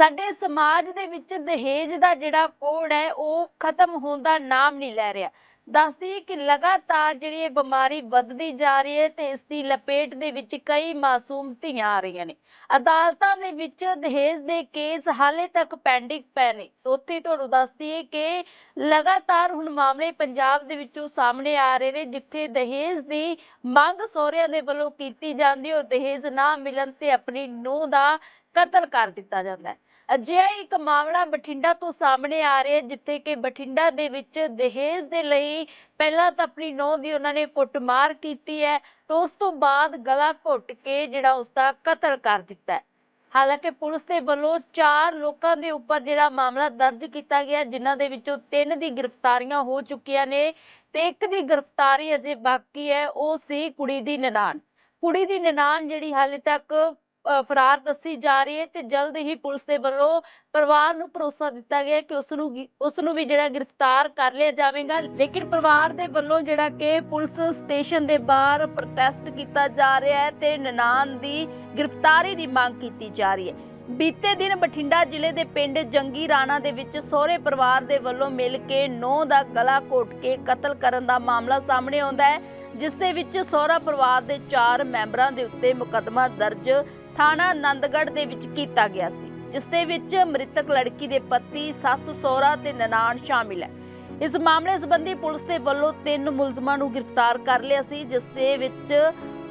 ਸਾਡੇ ਸਮਾਜ ਦੇ ਵਿੱਚ ਦਹੇਜ ਦਾ ਜਿਹੜਾ ਕੋੜ ਹੈ, ਉਹ ਖਤਮ ਹੋਣ ਦਾ ਨਾਮ ਨਹੀਂ ਲੈ ਰਿਹਾ। ਦੱਸਦੀ ਕਿ ਲਗਾਤਾਰ ਜਿਹੜੀ ਇਹ ਬਿਮਾਰੀ ਵੱਧਦੀ ਜਾ ਰਹੀ ਹੈ ਤੇ ਇਸ ਦੀ ਲਪੇਟ ਦੇ ਵਿੱਚ ਕਈ ਮਾਸੂਮ ਧੀਆਂ ਆ ਰਹੀਆਂ ਨੇ। ਅਦਾਲਤਾਂ ਦੇ ਵਿੱਚ ਦਹੇਜ ਦੇ ਕੇਸ ਹਾਲੇ ਤੱਕ ਪੈਂਡਿੰਗ ਪਏ ਨੇ। ਉੱਥੇ ਤੁਹਾਨੂੰ ਦੱਸਦੀ ਹੈ ਕਿ ਲਗਾਤਾਰ ਹੁਣ ਮਾਮਲੇ ਪੰਜਾਬ ਦੇ ਵਿੱਚੋਂ ਸਾਹਮਣੇ ਆ ਰਹੇ ਨੇ, ਜਿੱਥੇ ਦਹੇਜ ਦੀ ਮੰਗ ਸਹੁਰਿਆਂ ਦੇ ਵੱਲੋਂ ਕੀਤੀ ਜਾਂਦੀ ਹੈ। ਉਹ ਦਹੇਜ ਨਾ ਮਿਲਣ ਤੇ ਆਪਣੀ ਨੂੰਹ ਦਾ ਕਤਲ ਕਰ ਦਿੱਤਾ ਜਾਂਦਾ ਹੈ। ਅਜਿਹਾ ਇੱਕ ਮਾਮਲਾ ਬਠਿੰਡਾ ਤੋਂ ਸਾਹਮਣੇ ਆ ਰਿਹਾ ਜਿੱਥੇ ਕਿ ਬਠਿੰਡਾ ਦੇ ਵਿੱਚ ਦਹੇਜ ਦੇ ਲਈ ਪਹਿਲਾਂ ਤਾਂ ਆਪਣੀ ਨੂੰਹ ਦੀ ਉਹਨਾਂ ਨੇ ਕੁੱਟਮਾਰ ਕੀਤੀ ਹੈ ਤੇ ਉਸ ਤੋਂ ਬਾਅਦ ਗਲਾ ਘੁੱਟ ਕੇ ਜਿਹੜਾ ਉਸ ਦਾ ਕਤਲ ਕਰ ਦਿੱਤਾ ਹੈ। ਹਾਲਾਂਕਿ ਪੁਲਿਸ ਦੇ ਵੱਲੋਂ ਚਾਰ ਲੋਕਾਂ ਦੇ ਉੱਪਰ ਜਿਹੜਾ ਮਾਮਲਾ ਦਰਜ ਕੀਤਾ ਗਿਆ ਜਿਨ੍ਹਾਂ ਦੇ ਵਿੱਚੋਂ ਤਿੰਨ ਦੀ ਗ੍ਰਿਫਤਾਰੀਆਂ ਹੋ ਚੁੱਕੀਆਂ ਨੇ ਤੇ ਇੱਕ ਦੀ ਗ੍ਰਿਫਤਾਰੀ ਅਜੇ ਬਾਕੀ ਹੈ, ਉਹ ਸੀ ਕੁੜੀ ਦੀ ਨਨਾਣ। ਕੁੜੀ ਦੀ ਨਨਾਣ ਜਿਹੜੀ ਹਾਲੇ ਤੱਕ ਫਰਾਰ ਦੱਸੀ ਜਾ ਰਹੀ ਹੈ ਤੇ ਜਲਦ ਹੀ ਪੁਲਿਸ ਦੇ ਵੱਲੋਂ ਪਰਿਵਾਰ ਨੂੰ ਭਰੋਸਾ ਦਿੱਤਾ ਗਿਆ ਕਿ ਉਸ ਨੂੰ ਉਸ ਨੂੰ ਵੀ ਜਿਹੜਾ ਗ੍ਰਿਫਤਾਰ ਕਰ ਲਿਆ ਜਾਵੇਗਾ। ਲੇਕਿਨ ਪਰਿਵਾਰ ਦੇ ਵੱਲੋਂ ਜਿਹੜਾ ਕਿ ਪੁਲਿਸ ਸਟੇਸ਼ਨ ਦੇ ਬਾਹਰ ਪ੍ਰੋਟੈਸਟ ਕੀਤਾ ਜਾ ਰਿਹਾ ਹੈ ਤੇ ਨਨਾਣ ਦੀ ਗ੍ਰਿਫਤਾਰੀ ਦੀ ਮੰਗ ਕੀਤੀ ਜਾ ਰਹੀ ਹੈ। ਬੀਤੇ ਦਿਨ ਬਠਿੰਡਾ ਜ਼ਿਲ੍ਹੇ ਦੇ ਪਿੰਡ ਜੰਗੀ ਰਾਣਾ ਦੇ ਵਿੱਚ ਸਹੁਰੇ ਪਰਿਵਾਰ ਦੇ ਵੱਲੋਂ ਮਿਲ ਕੇ ਨੌ ਦਾ ਗਲਾ ਘੋਟ ਕੇ ਕਤਲ ਕਰਨ ਦਾ ਮਾਮਲਾ ਸਾਹਮਣੇ ਆਉਂਦਾ ਹੈ, ਜਿਸ ਦੇ ਵਿੱਚ ਸਹੁਰਾ ਪਰਿਵਾਰ ਦੇ 4 ਮੈਂਬਰਾਂ ਦੇ ਉੱਤੇ ਮੁਕੱਦਮਾ ਦਰਜ ਥਾਣਾ ਆਨੰਦਗੜ੍ਹ ਦੇ ਵਿੱਚ ਕੀਤਾ ਗਿਆ ਸੀ, ਜਿਸ ਦੇ ਵਿੱਚ ਮ੍ਰਿਤਕ ਲੜਕੀ ਦੇ ਪਤੀ, ਸੱਸ, ਸਹੁਰਾ ਤੇ ਨਨਾਣ ਸ਼ਾਮਿਲ ਹੈ। ਇਸ ਮਾਮਲੇ ਸੰਬੰਧੀ ਪੁਲਿਸ ਦੇ ਵੱਲੋਂ ਤਿੰਨ ਮੁਲਜ਼ਮਾਂ ਨੂੰ ਗ੍ਰਿਫਤਾਰ ਕਰ ਲਿਆ ਸੀ, ਜਿਸ ਦੇ ਵਿੱਚ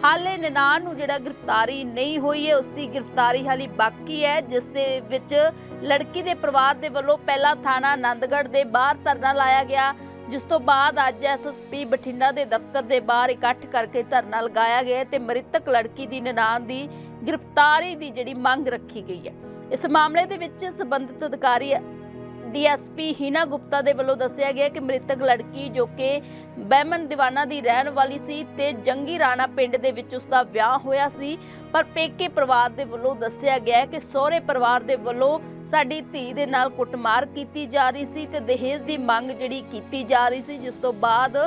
ਹਾਲੇ ਨਨਾਣ ਨੂੰ ਜਿਹੜਾ ਗ੍ਰਿਫਤਾਰੀ ਨਹੀਂ ਹੋਈ ਹੈ ਉਸ ਦੀ ਗ੍ਰਿਫਤਾਰੀ ਹਾਲੀ ਬਾਕੀ ਹੈ, ਜਿਸ ਦੇ ਵਿੱਚ ਲੜਕੀ ਦੇ ਪਰਿਵਾਰ ਦੇ ਵੱਲੋਂ ਪਹਿਲਾਂ ਥਾਣਾ ਆਨੰਦਗੜ੍ਹ ਦੇ ਬਾਹਰ ਧਰਨਾ ਲਾਇਆ ਗਿਆ, ਜਿਸ ਤੋਂ ਬਾਅਦ ਅੱਜ ਐਸਐਸਪੀ ਬਠਿੰਡਾ ਦੇ ਦਫ਼ਤਰ ਦੇ ਬਾਹਰ ਇਕੱਠ ਕਰਕੇ ਧਰਨਾ ਲਗਾਇਆ ਗਿਆ ਤੇ ਮ੍ਰਿਤਕ ਲੜਕੀ ਦੀ ਨਨਾਣ ਦੀ ਗ੍ਰਿਫਤਾਰੀ ਦੀ ਜਿਹੜੀ ਮੰਗ ਰੱਖੀ ਗਈ ਹੈ। ਇਸ ਮਾਮਲੇ ਦੇ ਵਿੱਚ ਸੰਬੰਧਿਤ ਅਧਿਕਾਰੀ ਡੀਐਸਪੀ ਹੀਨਾ ਗੁਪਤਾ ਦੇ ਵੱਲੋਂ ਦੱਸਿਆ ਗਿਆ ਕਿ ਮ੍ਰਿਤਕ ਲੜਕੀ ਜੋ ਕਿ ਬਹਿਮਨ ਦੀਵਾਨਾ ਦੀ ਰਹਿਣ ਵਾਲੀ ਸੀ ਤੇ ਜੰਗੀ ਰਾਣਾ ਪਿੰਡ ਦੇ ਵਿੱਚ ਉਸ ਦਾ ਵਿਆਹ ਹੋਇਆ ਸੀ, ਪਰ ਪੇਕੇ ਪਰਿਵਾਰ ਦੇ ਵੱਲੋਂ ਦੱਸਿਆ ਗਿਆ ਕਿ ਸਹੁਰੇ ਪਰਿਵਾਰ ਦੇ ਵੱਲੋਂ ਸਾਡੀ ਧੀ ਦੇ ਨਾਲ ਕੁੱਟਮਾਰ ਕੀਤੀ ਜਾ ਰਹੀ ਸੀ ਤੇ ਦਹੇਜ ਦੀ ਮੰਗ ਜਿਹੜੀ ਕੀਤੀ ਜਾ ਰਹੀ ਸੀ, ਜਿਸ ਤੋਂ ਬਾਅਦ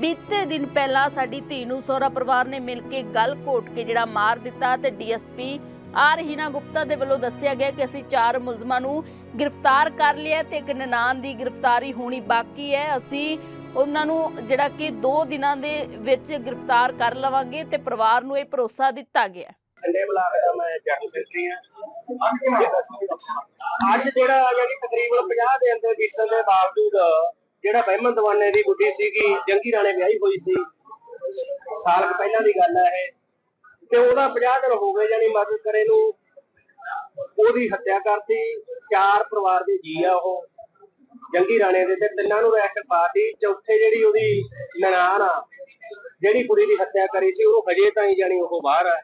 ਬੀਤੇ ਦਿਨ ਪਹਿਲਾਂ ਸਾਡੀ ਧੀ ਨੂੰ ਸਹੁਰਾ ਪਰਿਵਾਰ ਨੇ ਮਿਲ ਕੇ ਗਲ ਘੋਟ ਕੇ ਜਿਹੜਾ ਮਾਰ ਦਿੱਤਾ ਤੇ ਡੀਐਸਪੀ ਆਰ ਹੀਨਾ ਗੁਪਤਾ ਦੇ ਵੱਲੋਂ ਦੱਸਿਆ ਗਿਆ ਕਿ ਅਸੀਂ ਚਾਰ ਮੁਲਜ਼ਮਾਂ ਨੂੰ ਗ੍ਰਿਫਤਾਰ ਕਰ ਲਿਆ ਤੇ ਇੱਕ ਨਨਾਨ ਦੀ ਗ੍ਰਿਫਤਾਰੀ ਹੋਣੀ ਬਾਕੀ ਹੈ। ਅਸੀਂ ਉਹਨਾਂ ਨੂੰ ਜਿਹੜਾ ਕਿ 2 ਦਿਨਾਂ ਦੇ ਵਿੱਚ ਗ੍ਰਿਫਤਾਰ ਕਰ ਲਵਾਂਗੇ ਤੇ ਪਰਿਵਾਰ ਨੂੰ ਇਹ ਭਰੋਸਾ ਦਿੱਤਾ ਗਿਆ। ਹੈ ਸੰਡੇ ਬਲਾਕ ਮੈਂ ਜਨਰਲ ਸੈਕਟਰੀ ਹਾਂ। ਅੱਜ ਜਿਹੜਾ ਯਾਨੀ ਤਕਰੀਬਨ 50 ਦੇ ਬੀਤਣ ਦੇ ਬਾਵਜੂਦ ਜਿਹੜਾ ਬਹਿਮਨ ਦਵਾਨੇ ਦੀ ਗੁੱਡੀ ਸੀਗੀ, ਜੰਗੀ ਰਾਣੇ ਵਿਆਹੀ ਹੋਈ ਸੀ। ਸਾਲ ਕੁ ਪਹਿਲਾਂ ਦੀ ਗੱਲ ਹੈ ਇਹ। ਤੇ ਉਹਦਾ 50 ਦਿਨ ਹੋ ਗਏ ਯਾਨੀ ਮਦਦ ਕਰੇ ਨੂੰ। ਉਹਦੀ ਹੱਤਿਆ ਕਰਤੀ। ਚਾਰ ਪਰਿਵਾਰ ਦੇ ਜੀ ਆ ਉਹ। ਜੰਗੀ ਰਾਣੇ ਦੇ ਤੇ ਤਿੰਨਾਂ ਨੂੰ ਰੈਸਟ ਪਾਤੀ। ਚੌਥੇ ਜਿਹੜੀ ਉਹਦੀ ਨਨਾਣ ਆ, ਜਿਹੜੀ ਕੁੜੀ ਦੀ ਹੱਤਿਆ ਕਰੀ ਸੀ, ਉਹਨੂੰ ਹਜੇ ਤਾਈਂ ਜਾਣੀ ਉਹ ਬਾਹਰ ਆ।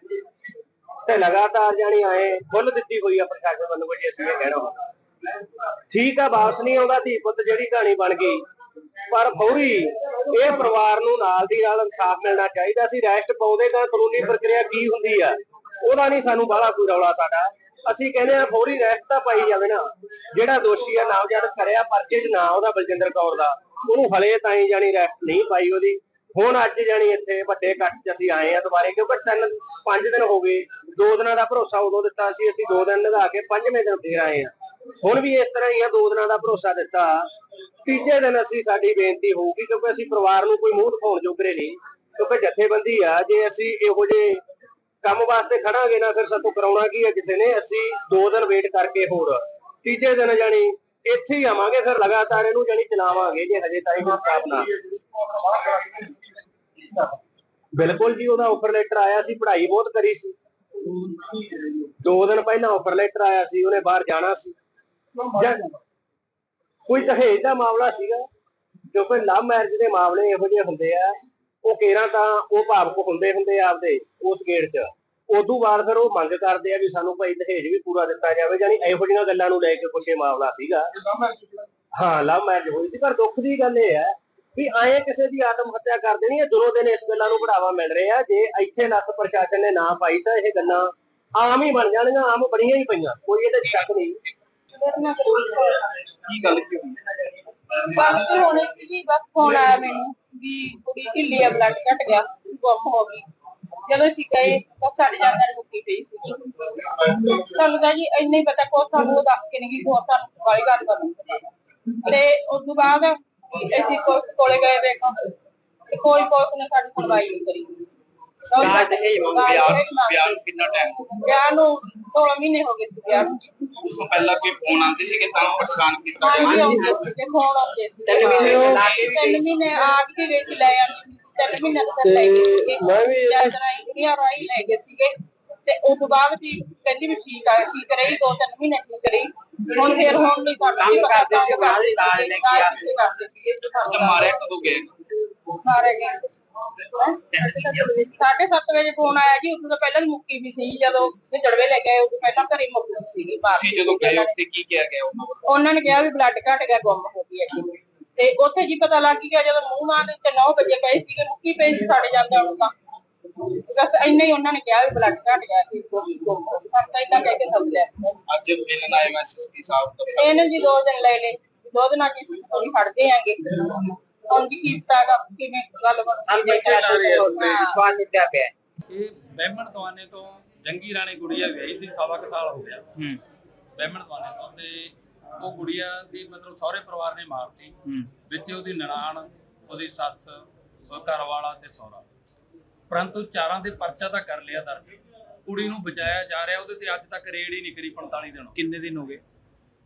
ਤੇ ਲਗਾਤਾਰ ਜਾਣੀ ਆਏ ਖੁੱਲ ਦਿੱਤੀ ਹੋਈ ਆ ਪ੍ਰਸ਼ਾਸਨ ਵੱਲੋਂ, ਵੀ ਅਸੀਂ ਇਹ ਕਹਿਣਾ ਵਾ। ਠੀਕ ਆ ਵਾਪਸ ਨਹੀਂ ਆਉਂਦਾ ਧੀ ਪੁੱਤ ਜਿਹੜੀ ਕਹਾਣੀ ਬਣ ਗਈ। ਪਰ ਫੌਰੀ, ਇਹ ਪਰਿਵਾਰ ਨੂੰ ਨਾਲ ਦੀ ਨਾਲ ਇਨਸਾਫ ਮਿਲਣਾ ਚਾਹੀਦਾ ਸੀ। ਰੈਸਟ ਪਾਉਂਦੇ ਤਾਂ ਕਾਨੂੰਨੀ ਪ੍ਰਕਿਰਿਆ ਕੀ ਹੁੰਦੀ ਆ? ਉਹਦਾ ਨਹੀਂ ਸਾਨੂੰ ਬਾਹਲਾ ਕੋਈ ਰੌਲਾ ਸਾਡਾ। ਅਸੀਂ ਕਹਿੰਦੇ ਆ, ਫੌਰੀ ਰੈਸਟ ਤਾਂ ਪਾਈ ਜਾਵੇ ਨਾ। ਜਿਹੜਾ ਦੋਸ਼ੀ ਆ, ਨਾਮਜ਼ਦ ਕਰਿਆ, ਪਰਚੇ 'ਚ ਨਾ ਉਹਦਾ ਬਲਜਿੰਦਰ ਕੌਰ ਦਾ। ਉਹਨੂੰ ਹਲੇ ਤਾਈਂ ਜਾਣੀ ਰੈਸਟ ਨਹੀਂ ਪਾਈ ਉਹਦੀ। ਹੁਣ ਅੱਜ ਜਾਣੀ ਇੱਥੇ ਵੱਡੇ ਇਕੱਠ 'ਚ ਅਸੀਂ ਆਏ ਆ ਦੁਬਾਰੇ, ਕਿਉਂਕਿ ਤਿੰਨ, ਪੰਜ ਦਿਨ ਹੋ ਗਏ। ਦੋ ਦਿਨਾਂ ਦਾ ਭਰੋਸਾ ਉਦੋਂ ਦਿੱਤਾ ਸੀ, ਅਸੀਂ ਦੋ ਦਿਨ ਲਗਾ ਕੇ ਪੰਜਵੇਂ ਦਿਨ ਫੇਰ ਆਏ ਆ। ਹੁਣ ਵੀ ਇਸ ਤਰ੍ਹਾਂ ਹੀ ਆ, ਦੋ ਦਿਨਾਂ ਦਾ ਭਰੋਸਾ ਦਿੱਤਾ। ਤੀਜੇ ਦਿਨ ਅਸੀਂ ਸਾਡੀ ਬੇਨਤੀ ਹੋਊਗੀ, ਕਿਉਂਕਿ ਅਸੀਂ ਪਰਿਵਾਰ ਨੂੰ ਕੋਈ ਮੂੰਹ ਦਿਖਾਉਣ ਜੋਗਰੇ ਨਹੀਂ, ਕਿਉਂਕਿ ਜਥੇਬੰਦੀ ਆ, ਜੇ ਅਸੀਂ ਇਹੋ ਜਿਹੇ ਕੰਮ ਵਾਸਤੇ ਖੜਾਂਗੇ ਨਾ, ਫਿਰ ਸਾਤੋਂ ਕਰਾਉਣਾ ਕੀ ਹੈ ਕਿਸੇ ਨੇ? ਅਸੀਂ ਦੋ ਦਿਨ ਵੇਟ ਕਰਕੇ ਹੋਰ, ਤੀਜੇ ਦਿਨ ਜਾਣੀ ਇੱਥੇ ਹੀ ਆਵਾਂਗੇ, ਫਿਰ ਲਗਾਤਾਰ ਇਹਨੂੰ ਜਾਣੀ ਚਲਾਵਾਂਗੇ, ਜੇ ਹਜੇ ਤਾਈਂ ਕੋਈ ਸਟਾਪ ਬਿਲਕੁਲ ਜੀ, ਉਹਦਾ ਆਫਰ ਲੈਟਰ ਆਇਆ ਸੀ, ਪੜ੍ਹਾਈ ਬਹੁਤ ਕਰੀ ਸੀ। ਦੋ ਦਿਨ ਪਹਿਲਾਂ ਆਫਰ ਲੈਟਰ ਆਇਆ ਸੀ, ਉਹਨੇ ਬਾਹਰ ਜਾਣਾ ਸੀ। ਜਾਂ- ਕੋਈ ਦਹੇਜ ਦਾ ਮਾਮਲਾ ਸੀਗਾ ਕਿਉਂਕਿ ਲਵ ਮੈਰਿਜ ਦੇ ਮਾਮਲੇ ਇਹੋ ਜਿਹੇ ਹੁੰਦੇ ਆ ਉਹ ਕੇਰਾਂ ਤਾਂ ਉਹ ਭਾਵਕ ਹੁੰਦੇ ਹੁੰਦੇ ਆਪਦੇ ਉਸ ਗੇੜ 'ਚ। ਉਦੋਂ ਬਾਅਦ ਫਿਰ ਉਹ ਮੰਗ ਕਰਦੇ ਆ ਵੀ ਸਾਨੂੰ ਭਾਈ ਦਹੇਜ ਵੀ ਪੂਰਾ ਦਿੱਤਾ ਜਾਵੇ ਜਾਨੀ ਇਹੋ ਜਿਹੀਆਂ ਗੱਲਾਂ ਨੂੰ ਲੈ ਕੇ ਕੁਛ ਇਹ ਮਾਮਲਾ ਸੀਗਾ। ਹਾਂ ਲਵ ਮੈਰਿਜ ਹੋਈ ਸੀ ਪਰ ਦੁੱਖ ਦੀ ਗੱਲ ਇਹ ਹੈ ਵੀ ਆਏ ਕਿਸੇ ਦੀ ਆਤਮ ਹੱਤਿਆ ਕਰ ਦੇਣੀ ਹੈ ਦਿਨੋਂ ਦਿਨ ਇਸ ਗੱਲਾਂ ਨੂੰ ਬੜਾਵਾ ਮਿਲ ਰਿਹਾ ਜੇ ਇੱਥੇ ਨੱਥ ਪ੍ਰਸ਼ਾਸਨ ਨੇ ਨਾ ਪਾਈ ਤਾਂ ਇਹ ਗੱਲਾਂ ਆਮ ਹੀ ਬਣ ਜਾਣਗੀਆਂ ਆਮ ਬਣੀਆਂ ਹੀ ਪਈਆਂ ਕੋਈ ਇਹਦੇ ਸ਼ੱਕ ਨਹੀਂ। ਕੀ ਗੱਲ ਕੀ ਹੋਈ? ਤੇ ਹੋਣੀ ਜੀ ਬਸ ਫੋਨ ਆਇਆ ਮੈਨੂੰ ਵੀ ਕੁੜੀ ਢਿੱਲੀ ਆ ਬਲੱਡ ਘਟ ਗਿਆ ਗੁੰਮ ਹੋ ਗਈ। ਜਦੋਂ ਅਸੀਂ ਗਏ ਤਾਂ ਸਾਡੇ ਜਾਂਦਿਆਂ ਨੂੰ ਮੁੱਕੀ ਪਈ ਸੀ। ਸਾਨੂੰ ਤਾਂ ਜੀ ਇੰਨੇ ਹੀ ਪਤਾ ਕੋ ਸਾਨੂੰ ਉਹ ਦੱਸ ਕੇ ਨਹੀਂ ਗਈ ਕੋ ਸਾਨੂੰ ਕਾਲੀ ਗੱਲ ਕਰਨੀ ਤੇ ਉਸ ਤੋਂ ਬਾਅਦ ਅਸੀਂ ਕੋਲੇ ਗਏ ਵੇਖੋ ਤੇ ਕੋਈ ਪੁਲਿਸ ਨੇ ਸਾਡੀ ਸੁਣਵਾਈ ਨਹੀਂ ਕਰੀ। ਵਿਆਜ ਦਹੇਜ ਮੰਗ ਵਿਆਜ ਵਿਆਜ ਦਹੇਜ ਮੰਗ ਵਿਆਹ ਨੂੰ ਕਿੰਨਾ ਟਾਈਮ ਵਿਆਹ ਨੂੰ 16 ਮਹੀਨੇ ਹੋ ਗਏ ਸੀ ਵਿਆਹ ਨੂੰ ਉਸ ਤੋਂ ਪਹਿਲਾਂ ਕੋਈ ਫੋਨ ਆਉਂਦੇ ਸੀ ਕਿ ਸਾਨੂੰ ਪਰੇਸ਼ਾਨ ਕੀਤਾ ਹਾਂਜੀ ਆਉਂਦੇ ਸੀ ਤੇ ਫੋਨ ਆਉਂਦੇ ਸੀ ਤਿੰਨ ਮਹੀਨੇ ਕੇ ਵੀ ਤਿੰਨ ਮਹੀਨੇ ਆ ਕੇ ਗਏ ਸੀ ਲੈ ਆਉਂਦੇ ਸੀ। ਤਿੰਨ ਮਹੀਨੇ ਤੱਕ ਲੈ ਗਏ ਸੀਗੇ। ਮੈਂ ਵੀ ਇਹ- ਜਦ ਰਾਈ ਕੁੜੀਆਂ ਰਾਈ ਲੈ ਗਏ ਸੀਗੇ। ਤੇ ਉਸ ਤੋਂ ਬਾਅਦ ਵੀ ਕਹਿੰਦੀ ਵੀ ਠੀਕ ਆ ਠੀਕ ਰਹੀ ਦੋ ਤਿੰਨ ਮਹੀਨੇ ਠੀਕ ਰਹੀ। ਹੁਣ ਫੇਰ ਹੁਣ ਨਹੀਂ ਸਾਡਾ ਕੰਮ ਵੀ ਪਤਾ ਕਰਦੇ ਸੀ, ਨਾਲ ਹੀ ਨਾਲ ਲੈ ਕੇ ਆਉਂਦੇ ਸੀ ਕਰਦੇ ਸੀਗੇ। ਤੇ ਸਾਨੂੰ ਤੇ ਮਾਰਿਆ ਕਦੋਂ ਗਏ? ਮਾਰੇ ਗਏ ਸਾਢੇ ਸੱਤ ਵਜੇ ਫੋਨ ਆਇਆ ਜੀ ਉਦੋਂ ਤੋਂ ਪਹਿਲਾਂ ਹੀ ਮੁੱਕੀ ਵੀ ਸੀ ਜਦੋਂ ਇਹ ਜੜਵੇ ਲੈ ਕੇ ਆਏ ਉਦੋਂ ਪਹਿਲਾਂ ਘਰੇ ਮੁੱਕੀ ਸੀਗੀ ਮਾਰ ਤੁਸੀਂ ਜਦੋਂ ਗਏ ਉੱਥੇ ਕੀ ਕਿਹਾ ਗਿਆ ਉਹਨਾਂ ਵੱਲੋਂ? ਉਹਨਾਂ ਨੇ ਕਿਹਾ ਵੀ ਬਲੱਡ ਘਟ ਗਿਆ ਗੁੰਮ ਹੋ ਗਈ ਹੈ ਤੇ ਉੱਥੇ ਜੀ ਪਤਾ ਲੱਗ ਗਿਆ ਜਦੋਂ ਮੂੰਹ ਮਾਂ ਦੇ ਉੱਤੇ 9 ਵਜੇ ਪਏ ਸੀਗੇ ਮੁੱਕੀ ਪਈ ਸੀ ਸਾਡੇ ਜਾਂਦਾ ਉਹਨੂੰ ਤਾਂ। ਬਸ ਇੰਨਾ ਹੀ ਉਹਨਾਂ ਨੇ ਕਿਹਾ ਵੀ ਬਲੱਡ ਘਟ ਗਿਆ ਸੀ ਗੁੰਮ ਹੋ ਗਈ। ਸਾਨੂੰ ਤਾਂ ਇੰਨਾ ਕਹਿ ਕੇ ਸਮਝਿਆ ਅੱਜ ਮਿਲਣ ਆਏ ਐਸਐਸਪੀ ਸਾਹਿਬ ਤੋਂ? ਇਹਨੇ ਜੀ ਦੋ ਦਿਨ ਲੈ ਲਏ। ਦੋ ਦਿਨਾਂ ਅਸੀਂ ਥੋੜੀ ਫੜਦੇ ਆਂਗੇ। ਜੀ ਕੀਤਾ ਗਾ ਕਿਵੇਂ ਗੱਲ ਸਾਨੂੰ ਬੱਚੇ ਲਾ ਰਹੇ ਆ ਵਿਸ਼ਵਾਸ ਉੱਠਿਆ ਪਿਆ ਇਹ ਬਹਿਮਣ ਦਵਾਨੇ ਤੋਂ ਜੰਗੀ ਰਾਣੀ ਗੁੜੀਆ ਵਿਆਹੀ ਸੀ ਸਵਾ ਕੁ ਸਾਲ ਹੋ ਗਿਆ। ਹੂੰ। ਬਹਿਮਣ ਦਵਾਨੇ ਤੋਂ ਤੇ ਉਹ ਗੁੜੀਆ ਦੀ ਮਤਲਬ ਸਹੁਰੇ ਪਰਿਵਾਰ ਨੇ ਮਾਰਤੀ। ਹੂੰ। ਵਿੱਚ ਉਹਦੀ ਨਨਾਣ ਉਹਦੀ ਸੱਸ ਸੋ ਘਰ ਵਾਲਾ ਤੇ ਸਹੁਰਾ। ਪਰੰਤੂ ਚਾਰਾਂ ਦੇ ਪਰਚਾ ਤਾਂ ਕਰ ਲਿਆ ਦਰਜ। ਕੁੜੀ ਨੂੰ ਬਚਾਇਆ ਜਾ ਰਿਹਾ ਉਹਦੇ ਤੇ ਅੱਜ ਤੱਕ ਰੇਡ ਹੀ ਨਹੀਂ ਕਰੀ 45 ਦਿਨ। ਕਿੰਨੇ ਦਿਨ ਹੋ ਗਏ?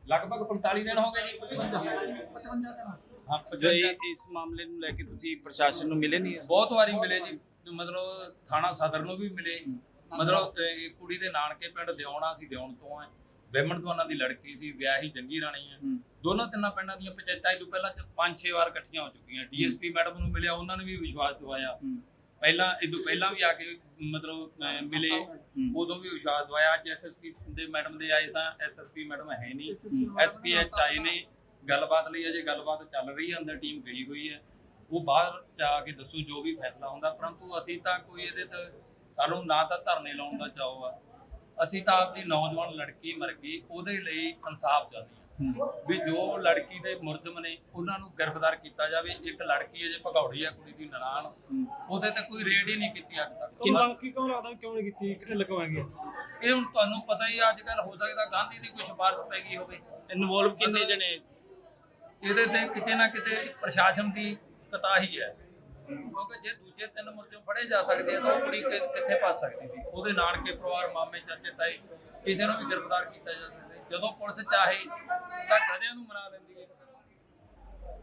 ਲਗਭਗ 45 ਦਿਨ ਹੋ ਗਏ ਜੀ। 55 ਹਾਂ ਜੋ। 55 ਇਹ- ਇਸ ਮਾਮਲੇ ਨੂੰ ਲੈ ਕੇ ਤੁਸੀਂ ਪ੍ਰਸ਼ਾਸਨ ਨੂੰ ਮਿਲੇ ਨਹੀਂ? ਬਹੁਤ ਵਾਰੀ ਮਿਲੇ ਜੀ। ਮਤਲਬ ਥਾਣਾ ਸਦਰ ਨੂੰ ਵੀ ਮਿਲੇ। ਮਤਲਬ ਇਹ ਕੁੜੀ ਦੇ ਨਾਨਕੇ ਪਿੰਡ ਦਿਉਣਾ ਸੀ ਦਿਉਣ ਤੋਂ ਹੈ ਬਹਿਮਣ ਤੋਂ ਉਹਨਾਂ ਦੀ ਲੜਕੀ ਸੀ ਵਿਆਹੀ ਜੰਗੀ ਰਾਣੀ ਹੈ ਹੂੰ। ਦੋਨੋਂ ਤਿੰਨਾਂ ਪਿੰਡਾਂ ਦੀਆਂ ਪੰਚਾਇਤਾਂ ਇਹ ਤੋਂ ਪਹਿਲਾਂ ਚ ਪੰਜ ਛੇ ਵਾਰ ਇਕੱਠੀਆਂ ਹੋ ਚੁੱਕੀਆਂ। ਡੀਐਸਪੀ ਮੈਡਮ ਨੂੰ ਮਿਲਿਆ ਉਹਨਾਂ ਨੇ ਵੀ ਵਿਸ਼ਵਾਸ ਦਿਵਾਇਆ। ਹੂੰ। ਪਹਿਲਾਂ ਇਹ ਤੋਂ ਪਹਿਲਾਂ ਵੀ ਆ ਕੇ ਮਤਲਬ ਅਹ, ਮਿਲੇ। ਉਦੋਂ ਵੀ ਵਿਸ਼ਵਾਸ ਦਵਾਇਆ। ਅੱਜ ਐਸਐਸਪੀ ਦੇ ਮੈਡਮ ਦੇ ਆਏ ਸਾਂ। ਐਸਐਸਪੀ ਮੈਡਮ ਹੈ ਨਹੀਂ। ਐਸਪੀਐਚ ਆਏ ਨੇ। ਗੱਲਬਾਤ ਲਈ ਅਜੇ ਗੱਲਬਾਤ ਚੱਲ ਰਹੀ ਹੈ ਅੰਦਰ ਟੀਮ ਗਈ ਹੋਈ ਹੈ। ਉਹ ਬਾਹਰ ਚ ਆ ਕੇ ਦੱਸੂ ਜੋ ਵੀ ਫੈਸਲਾ ਹੁੰਦਾ ਪਰੰਤੂ ਅਸੀਂ ਤਾਂ ਕੋਈ ਇਹਦੇ ਤੇ ਸਾਨੂੰ ਨਾ ਤਾਂ ਧਰਨੇ ਲਾਉਣ ਦਾ ਚਾਅ ਆ। ਅਸੀਂ ਤਾਂ ਆਪਦੀ ਨੌਜਵਾਨ ਲੜਕੀ ਮਰ ਗਈ ਉਹਦੇ ਲਈ ਇਨਸਾਫ ਚਾਹੁੰਦੇ ਹਾਂ ਵੀ ਜੋ ਲੜਕੀ ਦੇ ਮੁਰਜਮ ਨੇ ਉਹਨਾਂ ਨੂੰ ਗ੍ਰਿਫਤਾਰ ਕੀਤਾ ਜਾਵੇ। ਇੱਕ ਲੜਕੀ ਹੈ ਜੇ ਭਗੌੜੀ ਆ ਕੁੜੀ ਦੀ ਨਨਾਣ। ਉਹਦੇ ਤੇ ਕੋਈ ਰੇਡ ਹੀ ਨਹੀਂ ਕੀਤੀ ਅੱਜ ਤੱਕ। ਕਿੰਨਾ ਕੀ ਕਿਉਂ ਲੱਗਦਾ ਕਿਉਂ ਨਹੀਂ ਕੀਤੀ? ਕਿੱਥੇ ਲਗਵਾਏਗੇ ਇਹ ਹੁਣ ਤੁਹਾਨੂੰ ਪਤਾ ਹੀ ਅੱਜ ਕੱਲ ਹੋ ਸਕਦਾ ਗਾਂਧੀ ਦੀ ਕੋਈ ਸਿਫਾਰਿਸ਼ ਪੈ ਗਈ ਹੋਵੇ। ਇਨਵੋਲਵ ਕਿੰਨੇ ਜਣੇ ਇਸ? ਇਹਦੇ ਤੇ ਕਿਤੇ ਨਾ ਕਿਤੇ ਪ੍ਰਸ਼ਾਸਨ ਦੀ ਕਤਾਹੀ ਹੈ। ਕਿਉਂਕਿ ਜੇ ਦੂਜੇ ਤਿੰਨ ਮੁਰਜਮ ਫੜੇ ਜਾ ਸਕਦੇ ਤਾਂ ਉਹ ਕੁੜੀ ਕਿੱਥੇ ਫਸ ਸਕਦੀ ਸੀ? ਉਹਦੇ ਨਾਨਕੇ ਪਰਿਵਾਰ, ਮਾਮੇ, ਚਾਚੇ ਤਾਏ ਕਿਸੇ ਨੂੰ ਵੀ ਗ੍ਰਿਫਤਾਰ ਕੀਤਾ ਜਾ ਸਕਦਾ ਜਦੋਂ ਪੁਲਿਸ ਚਾਹੇ ਤਾਂ ਕਦੇ ਨੂੰ ਮਨਾ ਲੈਂਦੀ ਹੈ।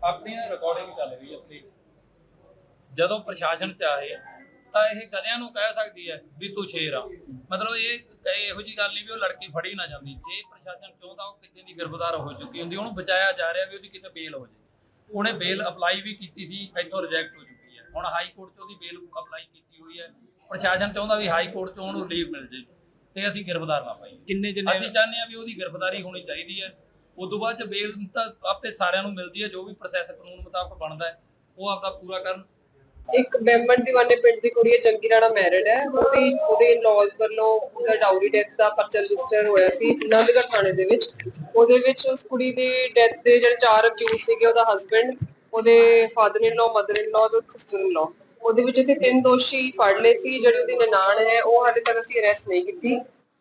ਆਪਣੀ ਰਿਕਾਰਡਿੰਗ ਚੱਲ ਰਹੀ ਹੈ ਆਪਣੀ। ਜਦੋਂ ਪ੍ਰਸ਼ਾਸਨ ਚਾਹੇ ਤਾਂ ਇਹ ਗਧਿਆਂ ਨੂੰ ਕਹਿ ਸਕਦੀ ਹੈ ਵੀ ਤੂੰ ਸ਼ੇਰ ਆ। ਮਤਲਬ ਇਹ ਇਹ ਇਹੋ ਜੀ ਗੱਲ ਨਹੀਂ ਵੀ ਉਹ ਲੜਕੀ ਫੜੀ ਨਾ ਜਾਂਦੀ। ਜੇ ਪ੍ਰਸ਼ਾਸਨ ਚਾਹੁੰਦਾ ਉਹ ਕਿਤੇ ਦੀ ਗ੍ਰਿਫਤਾਰ ਹੋ ਚੁੱਕੀ ਹੁੰਦੀ ਉਹਨੂੰ ਬਚਾਇਆ ਜਾ ਰਿਹਾ ਵੀ ਉਹਦੀ ਕਿਤੇ ਬੇਲ ਹੋ ਜਾਏ। ਉਹਨੇ ਬੇਲ ਅਪਲਾਈ ਵੀ ਕੀਤੀ ਸੀ ਇੱਥੋਂ ਰਿਜੈਕਟ ਹੋ ਚੁੱਕੀ ਹੈ। ਹੁਣ ਹਾਈ ਕੋਰਟ 'ਚ ਉਹਦੀ ਬੇਲ ਅਪਲਾਈ ਕੀਤੀ ਹੋਈ ਹੈ। ਪ੍ਰਸ਼ਾਸਨ ਚਾਹੁੰਦਾ ਵੀ ਹਾਈ ਕੋਰਟ 'ਚ ਉਹਨੂੰ ਲੀਵ ਮਿਲ ਜੇ ਤੇ ਅਸੀਂ ਗ੍ਰਿਫਤਾਰ ਨਾ ਪਾਈਏ। ਕਿੰਨੇ ਜਣੇ ਅਸੀਂ ਚਾਹੁੰਦੇ ਹਾਂ ਵੀ ਉਹਦੀ ਗ੍ਰਿਫਤਾਰੀ ਹੋਣੀ ਚਾਹੀਦੀ ਹੈ। ਉਦੋਂ ਬਾਅਦ ਚ ਬੇਲ ਤਾਂ ਆਪੇ ਸਾਰਿਆਂ ਨੂੰ ਮਿਲਦੀ ਹੈ ਜੋ ਵੀ ਪ੍ਰੋਸੈਸ ਕਾਨੂੰਨ ਮੁਤਾਬਕ ਬਣਦਾ ਹੈ ਉਹ ਆਪਦਾ ਪੂਰਾ ਕਰਨ। ਇੱਕ ਬੈਂਬਨ ਦੀਵਾਨੇ ਪਿੰਡ ਦੀ ਕੁੜੀ ਹੈ ਜੰਗੀ ਰਾਣਾ ਮੈਰਿਡ ਹੈ। ਉਹਦੀ ਉਹਦੇ ਲੌਜ਼ ਵੱਲੋਂ ਉਹਦਾ ਡਾਊਰੀ ਡੈਥ ਦਾ ਪਰਚਾ ਰਜਿਸਟਰ ਹੋਇਆ ਸੀ ਨੰਦਗੜ੍ਹ ਥਾਣੇ ਦੇ ਵਿੱਚ। ਉਹਦੇ ਵਿੱਚ ਉਸ ਕੁੜੀ ਦੀ ਡੈਥ ਦੇ ਜਿਹੜੇ ਚਾਰ ਅਕਿਊਜ਼ ਸੀਗੇ, ਉਹਦਾ ਹਸਬੰਡ ਉਹਦੇ father in law mother in ਲਾ ਤੇ ਸਿਸਟਰ ਇਨ ਲਾ ਉਹਦੇ ਵਿੱਚ ਅਸੀਂ ਤਿੰਨ ਦੋਸ਼ੀ ਫੜ ਲਏ ਸੀ, ਜਿਹੜੀ ਉਹਦੀ ਨਨਾਣ ਹੈ, ਉਹ ਹਾਲੇ ਤੱਕ ਅਸੀਂ ਅਰੈਸਟ ਨਹੀਂ ਕੀਤੀ।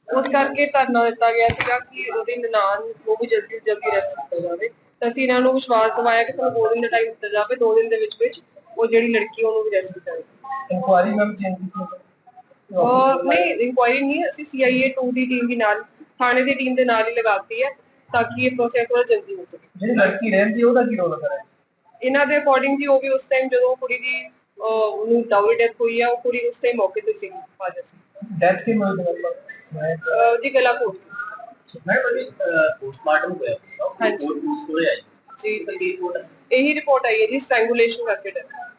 ਉਸ ਕਰਕੇ ਧਰਨਾ ਦਿੱਤਾ ਗਿਆ ਸੀਗਾ ਕਿ ਉਹਦੀ ਨਨਾਣ ਨੂੰ ਵੀ ਜਲਦੀ ਜਲਦੀ ਅਰੈਸਟ ਕੀਤਾ ਜਾਵੇ। ਤਾਂ ਅਸੀਂ ਇਹਨਾਂ ਨੂੰ ਵਿਸ਼ਵਾਸ ਦਿਵਾਇਆ ਕਿ ਸਾਨੂੰ ਦੋ ਦਿਨ ਦਾ ਟਾਈਮ ਦਿੱਤਾ ਜਾਵੇ, ਦੋ ਦਿਨ ਦੇ ਵਿੱਚ ਵਿੱਚ ਉਹ ਜਿਹੜੀ ਲੜਕੀ ਉਹਨੂੰ ਵੀ ਅਰੈਸਟ ਜਾਵੇ ਇਨਕੁਆਰੀ ਮੈਮ ਚੇਂਜ ਕੀਤੀ ਔਰ ਨਹੀਂ ਇਨਕੁਆਇਰੀ ਨਹੀਂ ਅਸੀਂ ਸੀਆਈਏ 2 ਦੀ ਟੀਮ ਦੀ ਨਾਲ ਥਾਣੇ ਦੀ ਟੀਮ ਦੇ ਨਾਲ ਹੀ ਲਗਾਤੀ ਹੈ ਤਾਂ ਕਿ ਇਹ ਪ੍ਰੋਸੈਸ ਥੋੜਾ ਜਲਦੀ ਹੋ ਸਕੇ। ਜਿਹੜੀ ਲੜਕੀ ਰਹਿੰਦੀ ਉਹਦਾ ਕੀ ਰੋਲ ਸਰ ਇਹਨਾਂ ਦੇ ਅਕੋਰਡਿੰਗ ਜੀ ਉਹ ਵੀ ਉਸ ਟਾਈਮ ਜਦੋਂ ਕੁੜੀ ਦੀ ਉਹਨੂੰ ਡਾਊਰੀ ਡੈਥ ਹੋਈ ਹੈ ਉਹ ਕੁੜੀ ਉਸ ਟਾਈਮ ਮੌਕੇ ਤੇ ਸੀ ਫਾਦਰ ਸੀ। ਡੈਥ ਕੀ ਮਿਲ ਸਕਦਾ ਮੈਂ ਅਹ, ਜੀ ਗਲਾ ਕੋਟ ਮੈਂ ਬੜੀ ਪੋਸਟਮਾਰਟਮ ਹੋਇਆ ਹਾਂਜੀ। ਰਿਪੋਰਟ ਹੋਇਆ ਜੀ ਇਹੀ ਰਿਪੋਰਟ ਆਈ ਹੈ ਜੀ ਸਟ੍ਰੈਂਗੂਲੇਸ਼ਨ ਕਰਕੇ death।